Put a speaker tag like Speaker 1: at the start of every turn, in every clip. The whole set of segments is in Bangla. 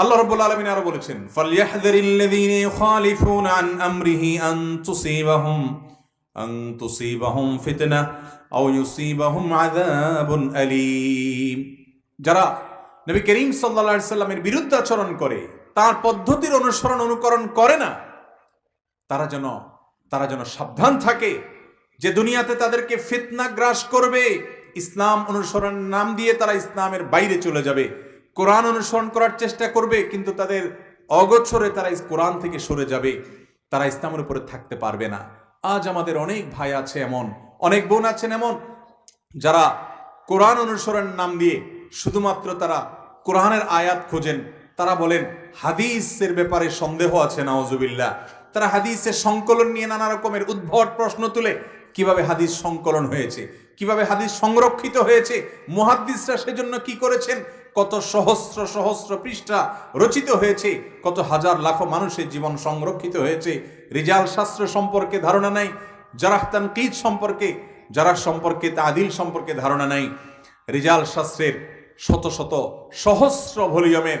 Speaker 1: আল্লাহ রাব্বুল আলামিন আরও বলেছেন ফালইয়াহযারিল্লাযীনা ইউখালিফুনা আন আমরিহি আন তুসিবাহুম আন তুসিবাহুম ফিতনা, আও ইউসিবাহুম আযাবুন আলীম. যারা নবী করিম সাল্লাল্লাহু আলাইহি সাল্লামের বিরুদ্ধে আচরণ করে, তার পদ্ধতির অনুসরণ অনুকরণ করে না, তারা যেন তারা যেন সাবধান থাকে যে দুনিয়াতে তাদেরকে ফিতনা গ্রাস করবে, ইসলাম অনুসরণ নাম দিয়ে তারা ইসলামের বাইরে চলে যাবে। কোরআন অনুসরণ করার চেষ্টা করবে, কিন্তু তাদের অগোচরে তারা কোরআন থেকে সরে যাবে। তারা ইসলামের উপরে থাকতে পারবে না। আজ আমাদের অনেক ভাই আছে এমন, অনেক বোন আছেন এমন, যারা কোরআন অনুসরণ নাম দিয়ে শুধুমাত্র তারা কোরআনের আয়াত খোঁজেন। তারা বলেন, হাদিসের ব্যাপারে সন্দেহ আছে নওয়াজুবিল্লাহ তারা হাদিসের সংকলন নিয়ে নানা রকমের উদ্ভট প্রশ্ন তুলে, কীভাবে হাদিস সংকলন হয়েছে, কীভাবে হাদিস সংরক্ষিত হয়েছে, মুহাদ্দিসরা সেজন্য কি করেছেন কত সহস্র সহস্র পৃষ্ঠা রচিত হয়েছে, কত হাজার লাখো মানুষের জীবন সংরক্ষিত হয়েছে। রিজাল শাস্ত্র সম্পর্কে ধারণা নাই জারাহতান কিদ সম্পর্কে যারা সম্পর্কে, তাদিল সম্পর্কে ধারণা নাই। রিজাল শাস্ত্রের শত শত সহস্র ভলিউমের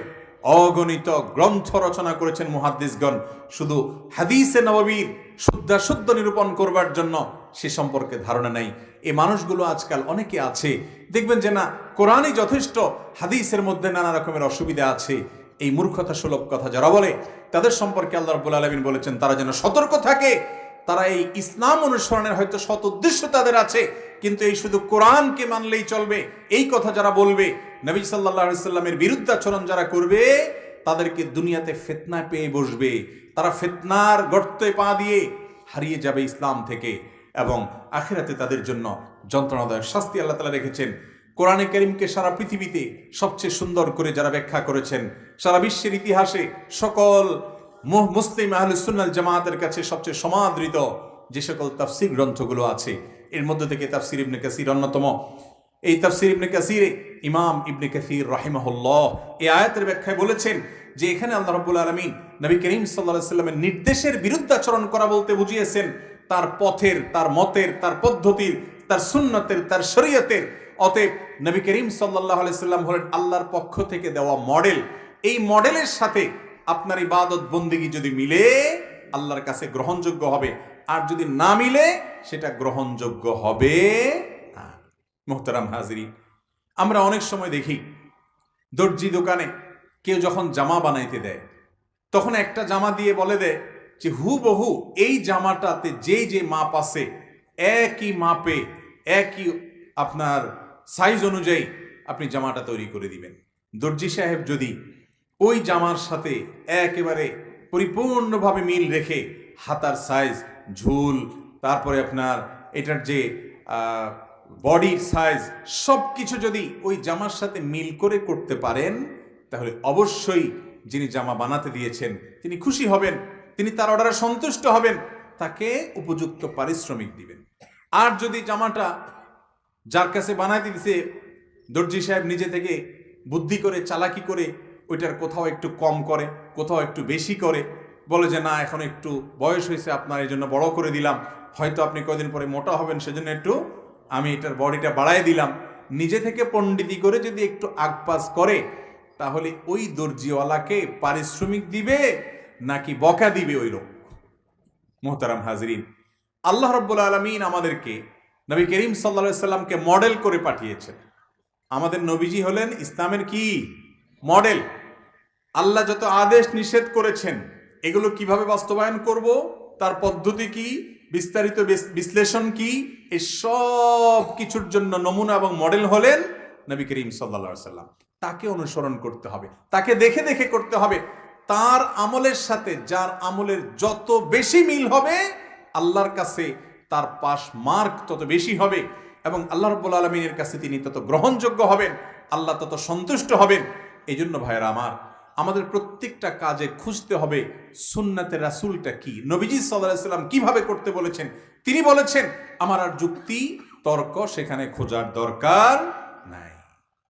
Speaker 1: অগণিত গ্রন্থ রচনা করেছেন মুহাদ্দিসগণ। শুধু হাদিসে নববীর শুদ্ধাশুদ্ধ নিরূপণ করবার জন্য সে সম্পর্কে ধারণা নাই। এই মানুষগুলো আজকাল অনেকে আছে, দেখবেন যে না, কোরআনই যথেষ্ট, হাদিসের মধ্যে নানা রকমের অসুবিধা আছে। এই মূর্খতা সুলভ কথা যারা বলে, তাদের সম্পর্কে আল্লাহ রব্বুল আলমিন বলেছেন, তারা যেন সতর্ক থাকে, তারা এই ইসলাম অনুসরণের হয়তো সৎ উদ্দেশ্য তাদের আছে, কিন্তু এই শুধু কোরআনকে মানলেই চলবে, এই কথা যারা বলবে, নবী সাল্লাহ সাল্লামের বিরুদ্ধাচরণ যারা করবে, তাদেরকে দুনিয়াতে ফেতনায় পেয়ে বসবে। তারা ফেতনার গর্তে পা দিয়ে হারিয়ে যাবে ইসলাম থেকে। এবং আখেরাতে তাদের জন্য যন্ত্রণাদায়ক শাস্তি আল্লাহ তালা রেখেছেন। কোরআনে করিমকে সারা পৃথিবীতে সবচেয়ে সুন্দর করে যারা ব্যাখ্যা করেছেন, সারা বিশ্বের ইতিহাসে সকল মুসলিম আহলুসুন্নাল জামাতের কাছে সবচেয়ে সমাদৃত যে সকল তাফসির গ্রন্থগুলো আছে, এর মধ্যে থেকে তাফসির ইবনে কাসির অন্যতম। এই তাফসির ইবনে কাসিরে ইমাম ইবনে কাসির রাহিমাহুল্লাহ এই আয়াতের ব্যাখ্যায় বলেছেন যে এখানে আল্লাহ রাব্বুল আলামিন নবী করিম আলাইহি সাল্লামের নির্দেশের বিরুদ্ধে আচরণ করা বলতে বুঝিয়েছেন। তার পথের, তার মতের, তার পদ্ধতির, তার সুন্নতের, তার শরীয়তের। অতএব নবী করিম সাল্লাল্লাহু আলাইহি সাল্লাম হলেন আল্লাহর পক্ষ থেকে দেওয়া মডেল। এই মডেলের সাথে আপনার ইবাদত বন্দিগি যদি মিলে, আল্লাহর কাছে গ্রহণযোগ্য হবে। আর যদি না মিলে, সেটা গ্রহণযোগ্য হবে মোহতারাম হাজিরি আমরা অনেক সময় দেখি, দর্জি দোকানে কেউ যখন জামা বানাইতে দেয়, তখন একটা জামা দিয়ে বলে দেয় যে হুবহু এই জামাটাতে যেই যে মাপ আছে, একই মাপে, একই আপনার সাইজ অনুযায়ী আপনি জামাটা তৈরি করে দিবেন। দর্জি সাহেব যদি ওই জামার সাথে একেবারে পরিপূর্ণভাবে মিল রেখে হাতার সাইজ ঝুল, তারপরে আপনার এটার যে বডির সাইজ সব কিছু যদি ওই জামার সাথে মিল করে করতে পারেন, তাহলে অবশ্যই যিনি জামা বানাতে দিয়েছেন, তিনি খুশি হবেন। তিনি তার অর্ডারে সন্তুষ্ট হবেন, তাকে উপযুক্ত পারিশ্রমিক দিবেন। আর যদি জামাটা যার কাছে বানাইতে দিছে দর্জি সাহেব নিজে থেকে বুদ্ধি করে, চালাকি করে ওইটার কোথাও একটু কম করে, কোথাও একটু বেশি করে, বলে যে, না, এখন একটু বয়স হয়েছে, আপনার এই জন্য বড় করে দিলাম। হয়তো আপনি কয়দিন পরে মোটা হবেন, সেজন্য একটু আমি এটার বডিটা বাড়ায় দিলাম। নিজে থেকে পণ্ডিতি করে যদি একটু আগপাস করে, তাহলে ওই দর্জিওয়ালাকে পারিশ্রমিক দিবে। নাকি বকা দিবে ওই লোক? মোহতারাম হাজরিন, আল্লাহ রব্বুল আলমিন আমাদেরকে নবী করিম সাল্লা সাল্লামকে মডেল করে পাঠিয়েছেন। আমাদের নবীজি হলেন ইসলামের কি? মডেল। আল্লাহ যত আদেশ নিষেধ করেছেন, এগুলো কীভাবে বাস্তবায়ন করব? তার পদ্ধতি কি? বিস্তারিত বিশ্লেষণ কি? এই সব কিছুর জন্য নমুনা এবং মডেল হলেন নবী করিম সাল্লা সাল্লাম তাকে অনুসরণ করতে হবে, তাকে দেখে দেখে করতে হবে। তার আমলের সাথে, যার আমলের যত বেশি মিল হবে, আল্লাহর কাছে তার পাশ মার্ক তত বেশি হবে এবং আল্লাহ রব্বুল আলমিনের কাছে তিনি তত গ্রহণযোগ্য হবেন, আল্লাহ তত সন্তুষ্ট হবেন। এই জন্য ভাইয়েরা আমার, আমাদের প্রত্যেকটা কাজে খুঁজতে হবে সুন্নাতে রাসুলটা কি, নবীজি সাল্লাম কীভাবে করতে বলেছেন? তিনি বলেছেন, আমার আর যুক্তি, তর্ক সেখানে খোঁজার দরকার